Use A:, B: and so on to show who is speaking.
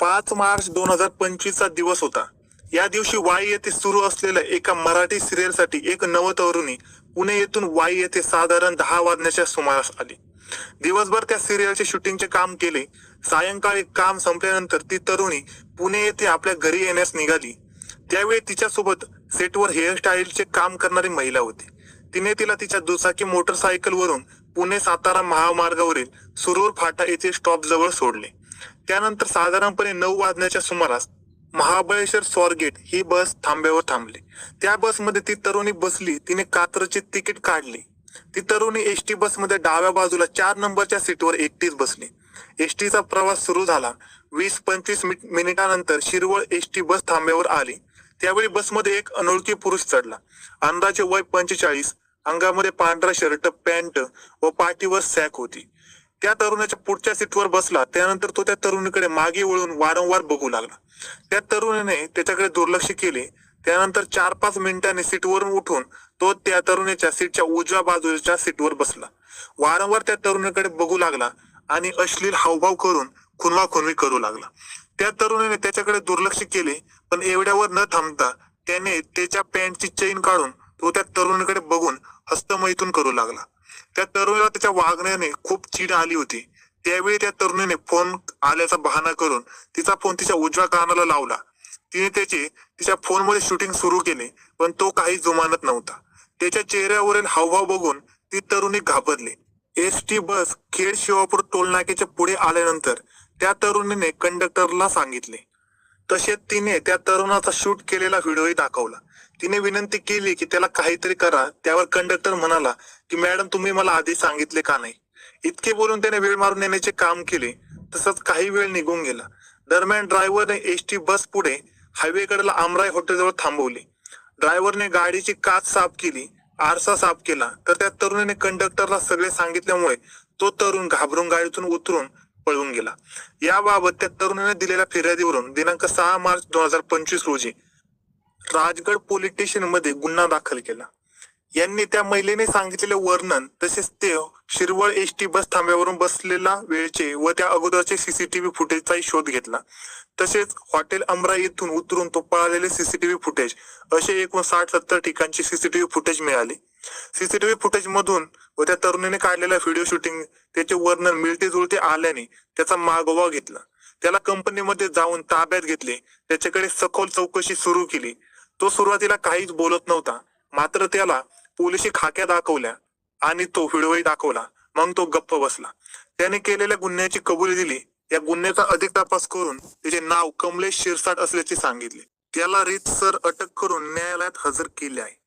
A: पाच मार्च दोन हजार पंचवीसचा दिवस होता. या दिवशी वाई येथे सुरू असलेल्या एका मराठी सिरियलसाठी एक नवतरुणी पुणे येथून वाई येथे साधारण दहा वाजण्याच्या सुमारास आली. दिवसभर त्या सिरियलचे शूटिंगचे काम केले. सायंकाळी काम संपल्यानंतर ती तरुणी पुणे येथे आपल्या घरी येण्यास निघाली. त्यावेळी तिच्यासोबत सेटवर हेअरस्टाईलचे काम करणारी महिला होती. तिने तिला तिच्या दुचाकी मोटरसायकलवरून पुणे सातारा महामार्गावरील सुरूर फाटा येथे स्टॉप जवळ सोडले. त्यानंतर साधारणपणे नऊ वाजण्याच्या सुमारास महाबळेश्वर स्वारगेट ही बस थांब्यावर थांबली. त्या बसमध्ये ती तरुणी बसली तिने कात्रची तिकीट काढली. ती तरुणी एस टी बसमध्ये डाव्या बाजूला चार नंबरच्या सीटवर एकटीच बसली. एस टीचा प्रवास सुरू झाला. वीस पंचवीस मिनिटानंतर शिरवळ एस टी बस थांब्यावर आली. त्यावेळी बसमध्ये एक अनोळखी पुरुष चढला. अंदाजे वय पंचेचाळीस अंगामध्ये पांढरा शर्ट पॅन्ट व पाठीवर सॅक होती. त्या तरुणाच्या पुढच्या सीटवर बसला त्यानंतर तो त्या तरुणीकडे मागे वळून वारंवार बघू लागला. त्या तरुणीने त्याच्याकडे दुर्लक्ष केले. त्यानंतर चार पाच मिनिटांनी सीटवरून उठून तो त्या तरुणीच्या सीटच्या उजव्या बाजूच्या सीटवर बसला. वारंवार त्या तरुणीकडे बघू लागला आणि अश्लील हावभाव करून खुनवा खुनवी करू लागला. त्या तरुणीने त्याच्याकडे दुर्लक्ष केले पण एवढ्यावर न थांबता त्याने त्याच्या पॅन्टची चेन काढून तो त्या तरुणीकडे बघून हस्तमैथून करू लागला. त्या तरुणीला त्याच्या वागण्याने खूप चीड आली होती. त्यावेळी त्या तरुणीने फोन आल्याचा बहाणा करून तिचा फोन तिच्या उजव्या कानाला लावला. तिने त्याचे तिच्या फोनमध्ये शूटिंग सुरू केले पण तो काही जुमानत नव्हता. त्याच्या चेहऱ्यावरील हावभाव बघून ती तरुणी घाबरली. S T bus Khed Shivapur टोलनाक्याच्या पुढे आल्यानंतर त्या तरुणीने कंडक्टरला सांगितले. तसेच तिने त्या तरुणाचा शूट केलेला व्हिडिओही दाखवला. तिने विनंती केली की त्याला काहीतरी करा. त्यावर कंडक्टर म्हणाला की मॅडम तुम्ही मला आधी सांगितले का नाही? इतके बोलून त्याने वेळ मारून नेण्याचे काम केले. तसंच काही वेळ निघून गेला. दरम्यान ड्रायव्हरने एस टी बस पुढे हायवेकडेला आमराई हॉटेलजवळ थांबवली. ड्रायव्हरने गाडीची काच साफ केली आरसा साफ केला. तर त्या तरुणीने कंडक्टरला सगळे सांगितल्यामुळे तो तरुण घाबरून गाडीतून उतरून पळून गेला. याबाबत त्या तरुणीने दिलेल्या फिर्यादीवरून दिनांक सहा मार्च दोन हजार पंचवीस रोजी राजगड पोलीस स्टेशनमध्ये गुन्हा दाखल केला. यांनी त्या महिलेने सांगितलेले वर्णन तसेच ते शिरवळ एस टी बस थांब्यावरून बसलेला वेळचे व त्या अगोदरचे सीसीटीव्ही फुटेजचाही शोध घेतला. तसेच हॉटेल अमरा येथून उतरून तो पळालेले सीसीटीव्ही फुटेज असे एकूण साठ सत्तर ठिकाणचे सीसीटीव्ही फुटेज मिळाले. सीसीटीव्ही फुटेज मधून व त्या तरुणीने काढलेल्या व्हिडिओ शूटिंग त्याचे वर्णन मिळते जुळते आल्याने त्याचा मागोवा घेतला. त्याला कंपनीमध्ये जाऊन ताब्यात घेतले. त्याच्याकडे सखोल चौकशी सुरू केली. तो सुरुवातीला काहीच बोलत नव्हता. मात्र त्याला पोलिसी खाक्या दाखवल्या आणि तो व्हिडिओही दाखवला. मग तो गप्प बसला. त्याने केलेल्या गुन्ह्याची कबुली दिली. या गुन्ह्याचा अधिक तपास करून त्याचे नाव कमलेश शिरसाट असल्याचे सांगितले. त्याला रीतसर अटक करून न्यायालयात हजर केले आहे.